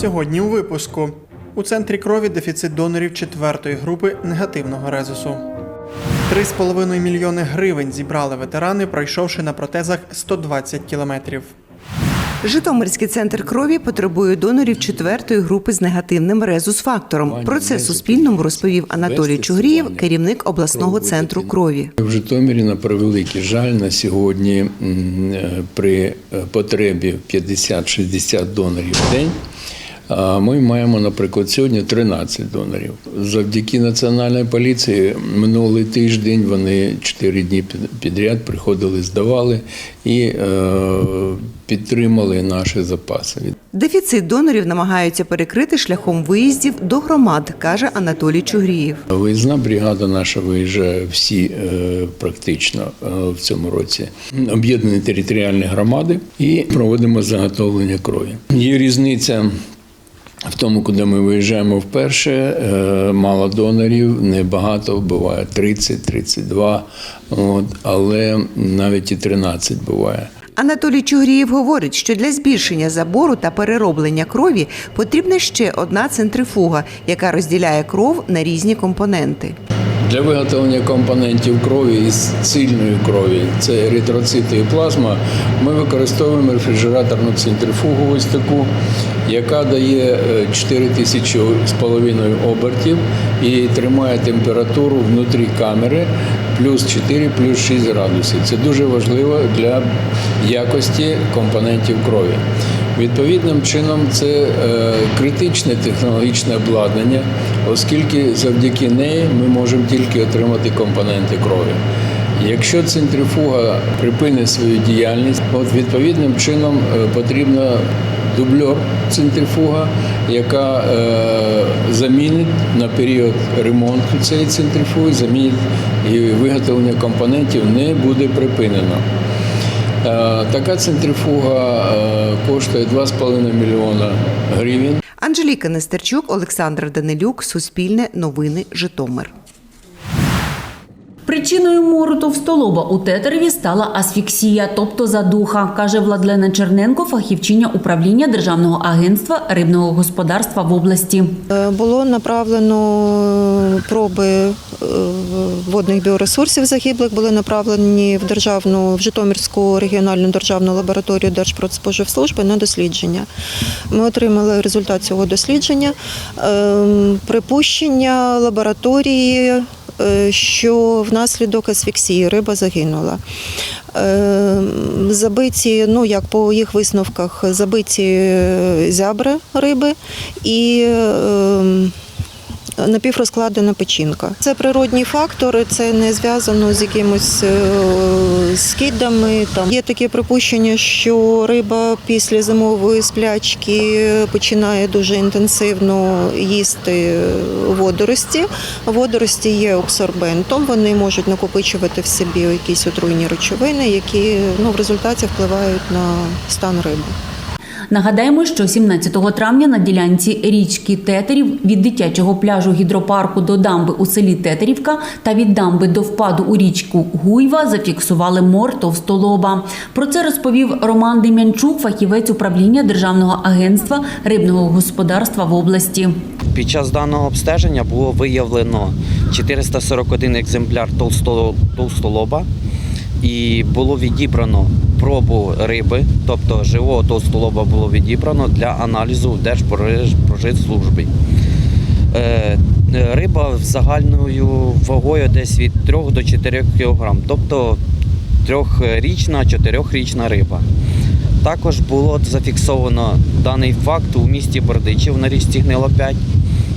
Сьогодні у випуску у центрі крові дефіцит донорів четвертої групи негативного резусу. 3,5 мільйони гривень зібрали ветерани, пройшовши на протезах 120 кілометрів. Житомирський центр крові потребує донорів четвертої групи з негативним резус-фактором. Про це Суспільному розповів Анатолій Чугрієв, керівник обласного центру крові. В Житомирі на превеликий жаль на сьогодні е, при е, потребі 50-60 донорів в день. А Ми маємо, наприклад, сьогодні 13 донорів. Завдяки національній поліції минулий тиждень вони 4 дні підряд приходили, здавали і е, підтримали наші запаси. Дефіцит донорів намагаються перекрити шляхом виїздів до громад, каже Анатолій Чугрієв. Виїзна бригада наша виїжджає всі е, практично е, в цьому році. Об'єднані територіальні громади і проводимо заготовлення крові. Є різниця. В тому, куди ми виїжджаємо вперше, е, мало донорів, небагато, буває 30-32, от, але навіть і 13 буває. Анатолій Чугрієв говорить, що для збільшення забору та перероблення крові потрібна ще одна центрифуга, яка розділяє кров на різні компоненти. Для виготовлення компонентів крові із цільної крові, це еритроцити і плазма, ми використовуємо рефрижераторну центрифугу ось таку, яка дає е, 4 тисячі з половиною обертів і тримає температуру внутрі камери плюс 4, плюс 6 градусів. Це дуже важливо для якості компонентів крові. Відповідним чином це е, критичне технологічне обладнання, оскільки завдяки неї ми можемо тільки отримати компоненти крові. Якщо центрифуга припинить свою діяльність, от відповідним чином е, потрібна дубльор центрифуга, яка е, замінить на період ремонту цієї центрифуги, замінить і виготовлення компонентів не буде припинено. Е, Така центрифуга коштує 2,5 мільйона гривень. Анжеліка Нестерчук, Олександр Данилюк, Суспільне, Новини, Житомир. Причиною мору товстолоба у тетереві стала асфіксія, тобто задуха, каже Владлена Черненко, фахівчиня управління Державного агентства рибного господарства в області. Е, Було направлено проби е, водних біоресурсів загиблих, були направлені в державну в Житомирську регіональну державну лабораторію Держпродспоживслужби на дослідження. Ми отримали результат цього дослідження. Ем, Припущення лабораторії, е, що внаслідок асфіксії риба загинула. Е, Забиті, ну як по їх висновках, забиті е, зябри риби і е, напіврозкладена печінка. Це природні фактори, це не зв'язано з якимось е, скидами. Там є таке припущення, що риба після зимової сплячки починає дуже інтенсивно їсти водорості. Водорості є абсорбентом, вони можуть накопичувати в собі якісь отруйні речовини, які ну, в результаті впливають на стан риби. Нагадаємо, що 17 травня на ділянці річки Тетерів від дитячого пляжу гідропарку до дамби у селі Тетерівка та від дамби до впаду у річку Гуйва зафіксували мор товстолоба. Про це розповів Роман Дем'янчук, фахівець управління Державного агентства рибного господарства в області. Під час даного обстеження було виявлено 441 екземпляр толсто- толстолоба і було відібрано пробу риби, тобто живого толстолоба було відібрано для аналізу в Держпрожитслужбі. Е, е, Риба з загальною вагою десь від 3 до 4 кг, тобто трьохрічна, чотирьохрічна риба. Також було зафіксовано даний факт у місті Бердичів на річці Гнило 5.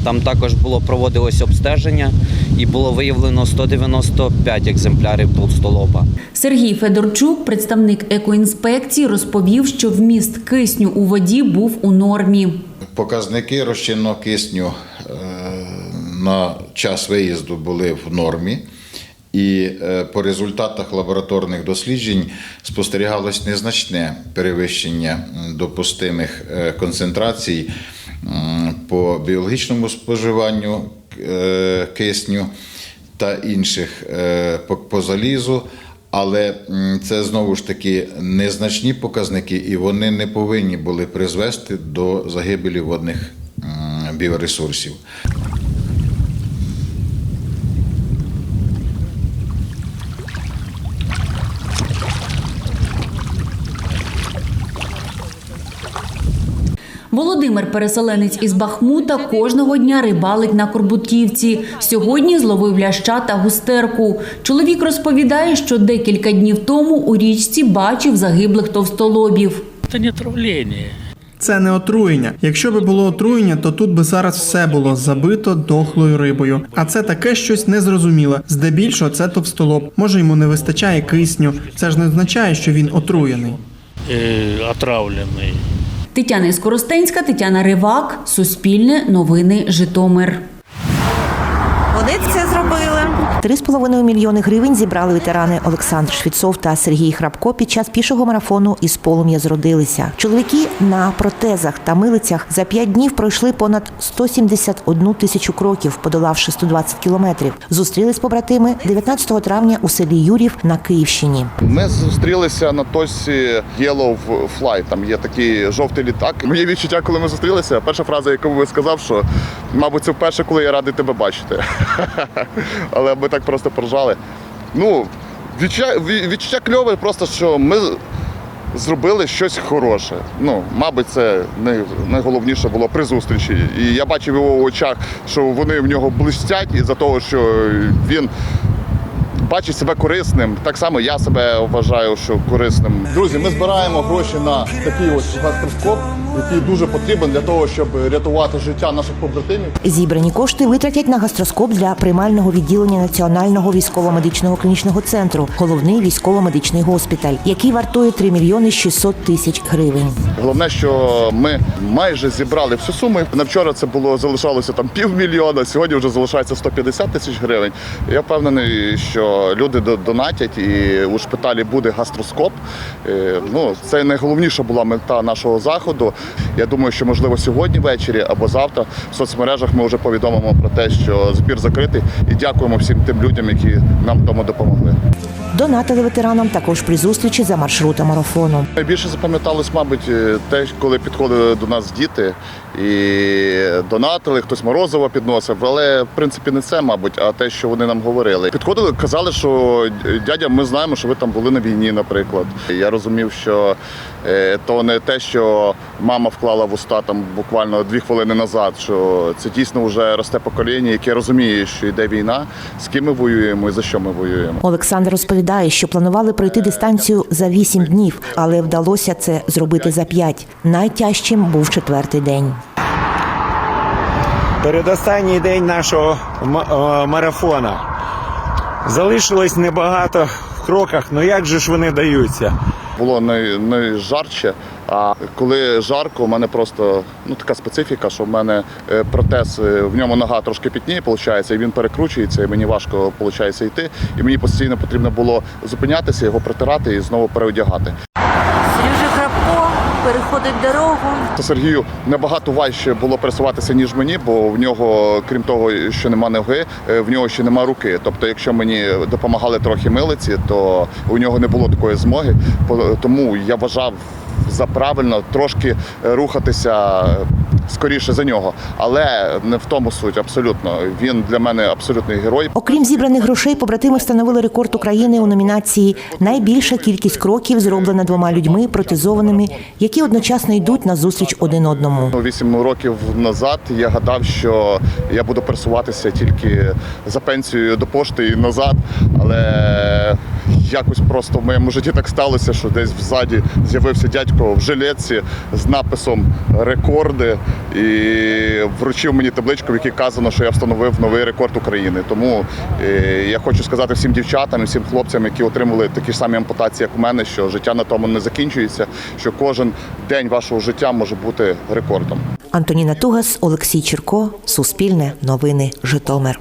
Там також було проводилось обстеження і було виявлено 195 екземплярів толстолоба. Сергій Федорчук, представник екоінспекції, розповів, що вміст кисню у воді був у нормі. Показники розчинного кисню е, на час виїзду були в нормі, і е, по результатах лабораторних досліджень спостерігалось незначне перевищення допустимих е, концентрацій по біологічному споживанню е, кисню та інших е, по, залізу. Але це знову ж таки незначні показники, і вони не повинні були призвести до загибелі водних біоресурсів. Володимир, переселенець із Бахмута, кожного дня рибалить на Корбутівці. Сьогодні зловив ляща та густерку. Чоловік розповідає, що декілька днів тому у річці бачив загиблих товстолобів. Это не отравление. Це не отруєння. Якщо би було отруєння, то тут би зараз все було забито дохлою рибою. А це таке щось незрозуміле. Здебільшого це товстолоб. Може йому не вистачає кисню. Це ж не означає, що він отруєний. Э, отравленный. Тетяна Скоростенська, Тетяна Ривак, Суспільне, Новини, Житомир. Вони це зробили. Три з половиною мільйони гривень зібрали ветерани Олександр Швіцов та Сергій Храбко під час пішого марафону із полум'я зродилися. Чоловіки на протезах та милицях за п'ять днів пройшли понад 171 тисячу кроків, подолавши 120 кілометрів. Зустрілись побратими 19 травня у селі Юрів на Київщині. Ми зустрілися на точці Yellow Fly, там є такий жовтий літак. Моє відчуття, коли ми зустрілися, перша фраза, яку ви сказав, що мабуть це вперше, коли я радий тебе бачити. Але ми так просто поржали. Ну, відчуття, ві- відчуття кльове, просто що ми зробили щось хороше. Ну, мабуть, це найголовніше було при зустрічі. І я бачив в його очах, що вони в нього блистять із-за того, що він бачить себе корисним. Так само я себе вважаю, що корисним. Друзі, ми збираємо гроші на такий ось гастроскоп, який дуже потрібен для того, щоб рятувати життя наших побратимів. Зібрані кошти витратять на гастроскоп для приймального відділення Національного військово-медичного клінічного центру, головний військово-медичний госпіталь, який вартує 3 мільйони 600 тисяч гривень. Головне, що ми майже зібрали всю суму. На вчора це було залишалося там півмільйона. Сьогодні вже залишається 150 тисяч гривень. Я впевнений, що люди до- донатять і у шпиталі буде гастроскоп. Е, Ну це найголовніша була мета нашого заходу. Я думаю, що можливо сьогодні ввечері або завтра в соцмережах ми вже повідомимо про те, що збір закритий, і дякуємо всім тим людям, які нам тому допомогли. Донатили ветеранам також при зустрічі за маршрутом марафону. Найбільше запам'яталось, мабуть, е, те, коли підходили до нас діти і донатили, хтось морозиво підносив, але в принципі не це, мабуть, а те, що вони нам говорили. Підходили, казали, що дядя, ми знаємо, що ви там були на війні, наприклад. Я розумів, що е, то не те, що мама вклала в уста там буквально дві хвилини назад, що це дійсно вже росте покоління, яке розуміє, що йде війна, з ким ми воюємо і за що ми воюємо. Олександр розповідає, що планували пройти дистанцію за 8 днів, але вдалося це зробити за 5. Найтяжчим був четвертий день. Передостанній день нашого е, марафона. Залишилось небагато в кроках, ну як же ж вони даються? було не, не жарче. А коли жарко, у мене просто ну така специфіка, що в мене е, протез, е, в ньому нога трошки пітніє, виходить, і він перекручується, і мені важко виходить йти. І мені постійно потрібно було зупинятися, його протирати і знову переодягати. Переходить дорогу. Сергію набагато важче було пересуватися, ніж мені, бо в нього, крім того, що нема ноги, е, в нього ще нема руки. Тобто, якщо мені допомагали трохи милиці, то у нього не було такої змоги. Тому я вважав за правильно трошки е, рухатися е, скоріше за нього. Але не в тому суть абсолютно. Він для мене абсолютний герой. Окрім зібраних грошей, побратими встановили рекорд України у номінації Найбільша кількість кроків зроблена двома людьми протезованими, які одночасно йдуть на зустріч один одному. Вісім років назад я гадав, що я буду пересуватися тільки за пенсією до пошти і назад, але якось просто в моєму житті так сталося, що десь взаді з'явився дядько в жилетці з написом рекорди і вручив мені табличку, в якій казано, що я встановив новий рекорд України. Тому е, я хочу сказати всім дівчатам і всім хлопцям, які отримали такі ж самі ампутації, як у мене, що життя на тому не закінчується, що кожен день вашого життя може бути рекордом. Антоніна Тугас, Олексій Черко, Суспільне, Новини, Житомир.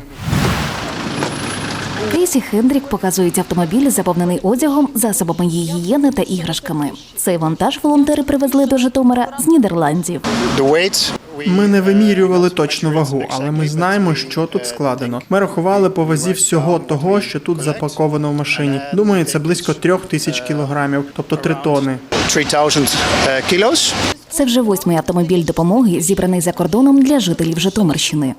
Кейсі Хендрік показують автомобіль, заповнений одягом, засобами гігієни та іграшками. Цей вантаж волонтери привезли до Житомира з Нідерландів. Ми не вимірювали точну вагу, але ми знаємо, що тут складено. Ми рахували по вазі всього того, що тут запаковано в машині. Думаю, це близько трьох тисяч кілограмів, тобто три тони. 3,000 kilos. Це вже восьмий автомобіль допомоги, зібраний за кордоном для жителів Житомирщини.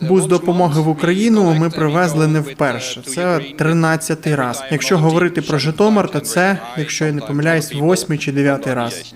Бус допомоги в Україну ми привезли не вперше. Це 13-й раз. Якщо говорити про Житомир, то це, якщо я не помиляюсь, восьмий чи дев'ятий раз.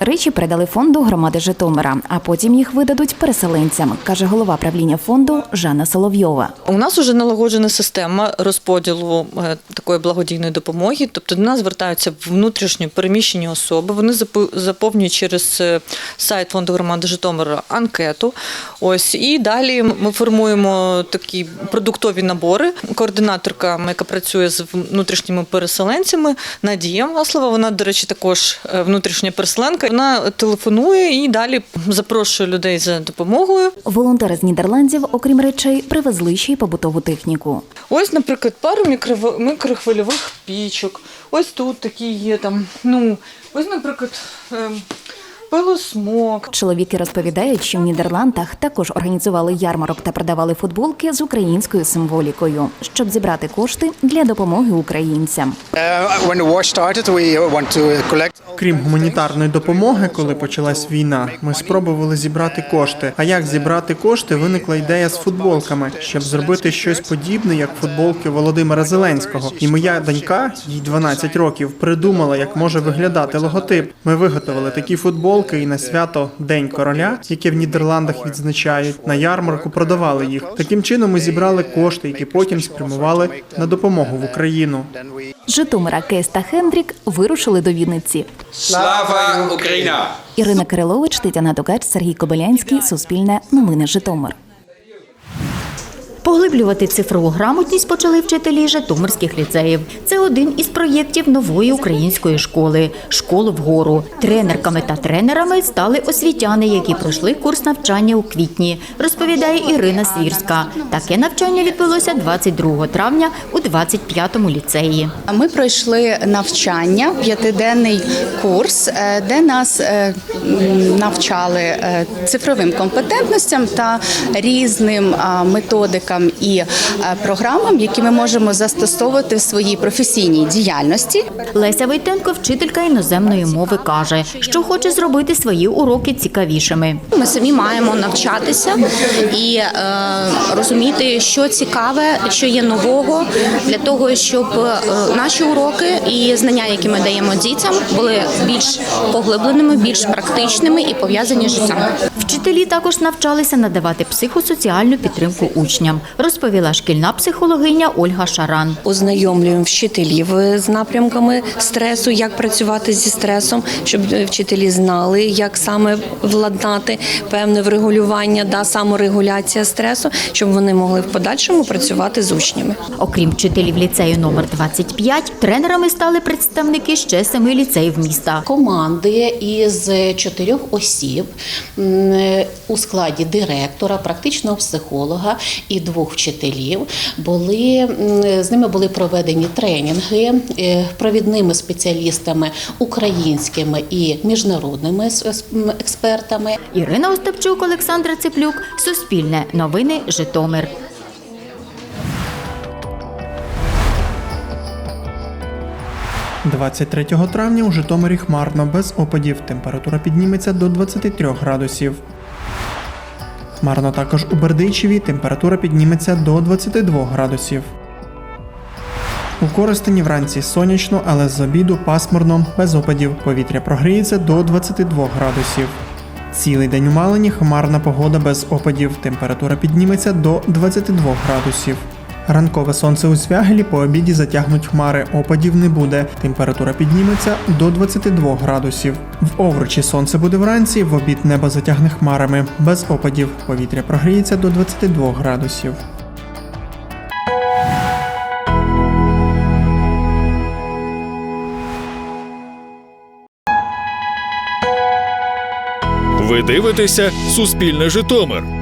Речі передали фонду громади Житомира, а потім їх видадуть переселенцям, каже голова правління фонду Жанна Соловйова. У нас вже налагоджена система розподілу е, такої благодійної допомоги. Тобто до нас звертаються внутрішньо переміщені особи. Вони заповнюють через е, сайт фонду громади Житомира анкету. Ось і далі ми формуємо такі продуктові набори. Координаторка, яка працює з внутрішніми переселенцями, Надія Маслова. Вона, до речі, також е, внутрішня переселенка. Вона телефонує і далі запрошує людей за допомогою. Волонтери з Нідерландів, окрім речей, привезли ще й побутову техніку. Ось, наприклад, пару мікрохвильових пічок. Ось тут такі є там. Ну, ось, наприклад, ем, пилосмок. Чоловіки розповідають, що в Нідерландах також організували ярмарок та продавали футболки з українською символікою, щоб зібрати кошти для допомоги українцям. Uh. Крім гуманітарної допомоги, коли почалась війна, ми спробували зібрати кошти. А як зібрати кошти, виникла ідея з футболками, щоб зробити щось подібне, як футболки Володимира Зеленського. І моя донька, їй 12 років, придумала, як може виглядати логотип. Ми виготовили такі футболки і на свято День короля, яке в Нідерландах відзначають, на ярмарку продавали їх. Таким чином ми зібрали кошти, які потім спрямували на допомогу в Україну. Житомира Кейс та Хендрік вирушили до Вінниці. Слава Україна! Ірина Кирилович, Тетяна Дугач, Сергій Кобилянський, Суспільне, Новини Житомир. Поглиблювати цифрову грамотність почали вчителі житомирських ліцеїв. Це один із проєктів нової української школи школи вгору. Тренерками та тренерами стали освітяни, які пройшли курс навчання у квітні, розповідає Ірина Свірська. Таке навчання відбулося 22 травня у 25-му ліцеї. Ми пройшли навчання, п'ятиденний курс, е, де нас е, навчали е, цифровим компетентностям та різним а, методикам і е, програмам, які ми можемо застосовувати в своїй професійній діяльності. Леся Войтенко, вчителька іноземної мови, каже, що хоче зробити свої уроки цікавішими. Ми самі маємо навчатися і е, розуміти, що цікаве, що є нового, для того, щоб е, наші уроки і знання, які ми даємо дітям, були більш поглибленими, більш практичними і пов'язані з життям. Вчителі також навчалися надавати психосоціальну підтримку учням, розповіла шкільна психологиня Ольга Шаран. Ознайомлюємо вчителів з напрямками стресу, як працювати зі стресом, щоб вчителі знали, як саме владнати певне врегулювання, да, саморегуляція стресу, щоб вони могли в подальшому працювати з учнями. Окрім вчителів ліцею номер 25, тренерами стали представники ще семи ліцеїв міста. команди із чотирьох осіб у складі директора, практичного психолога і двох вчителів були з ними були проведені тренінги е, провідними спеціалістами українськими і міжнародними експертами. Ірина Остапчук, Олександра Цеплюк, Суспільне, Новини, Житомир. – 23 травня у Житомирі хмарно без опадів. Температура підніметься до 23 градусів. Хмарно також у Бердичеві. Температура підніметься до 22 градусів. У Коростені вранці сонячно, але з обіду пасмурно, без опадів. Повітря прогріється до 22 градусів. Цілий день у Малині хмарна погода без опадів. Температура підніметься до 22 градусів. Ранкове сонце у Свягелі по обіді затягнуть хмари, опадів не буде. Температура підніметься до 22 градусів. В Овручі сонце буде вранці, в обід небо затягне хмарами. Без опадів. Повітря прогріється до 22 градусів. Ви дивитеся Суспільне Житомир.